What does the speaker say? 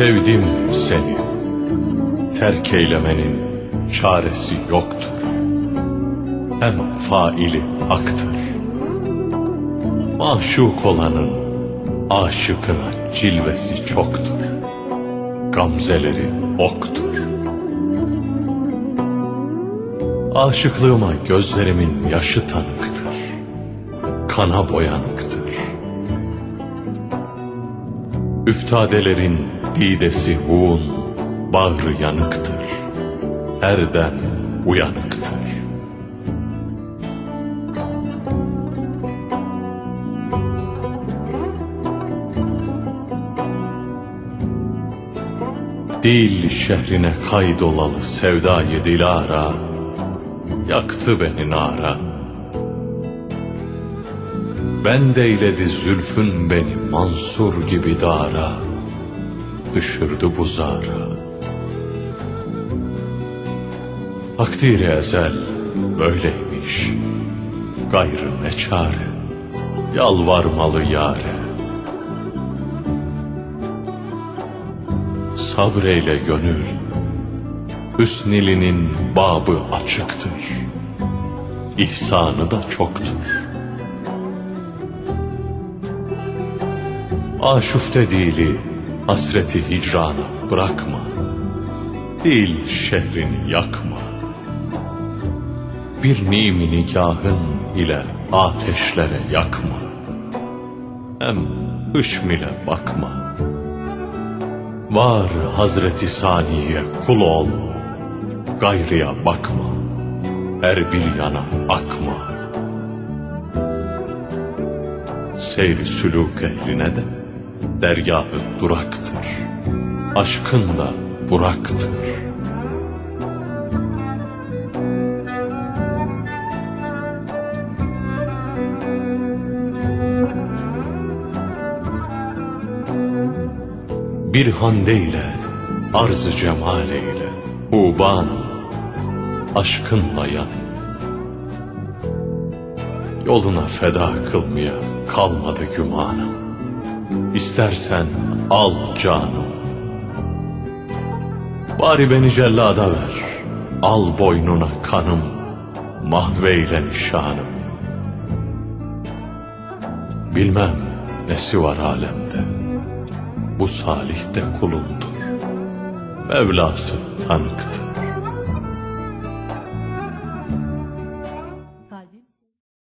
Sevdim seni. Terk eylemenin çaresi yoktur. Hem faili haktır. Maşuk olanın aşıkına cilvesi çoktur. Gamzeleri oktur. Aşıklığıma gözlerimin yaşı tanıktır. Kana boyanıktır. Üftadelerin didesi huğun, bağrı yanıktır. Her uyanıktır. Dil şehrine kaydolalı sevdayı dilara, yaktı beni nara. Ben deyledi zülfün beni Mansur gibi dara, düşürdü bu zara. Takdiri ezel böyleymiş, gayrı ne çare, yalvarmalı yare. Sabreyle gönül, Hüsnilinin babı açıktır. İhsanı da çoktur. Aşufte dili, hasreti hicrana bırakma. Dil şehrini yakma. Bir nimi nikahın ile ateşlere yakma. Hem hışmile bakma. Var Hazreti Saniye kul ol, gayrıya bakma, her bir yana akma. Seyri sülûk ehline de dergahı duraktır, aşkın da buraktır. Bir hande ile arz-ı cemal eyle Hubanım aşkınla yan Yoluna feda kılmaya kalmadı gümanım İstersen al canım. Bari beni cellada ver. Al boynuna kanım. Mahveyle nişanım. Bilmem nesi var alemde. Bu salih de kulundur. Mevlası tanıktır.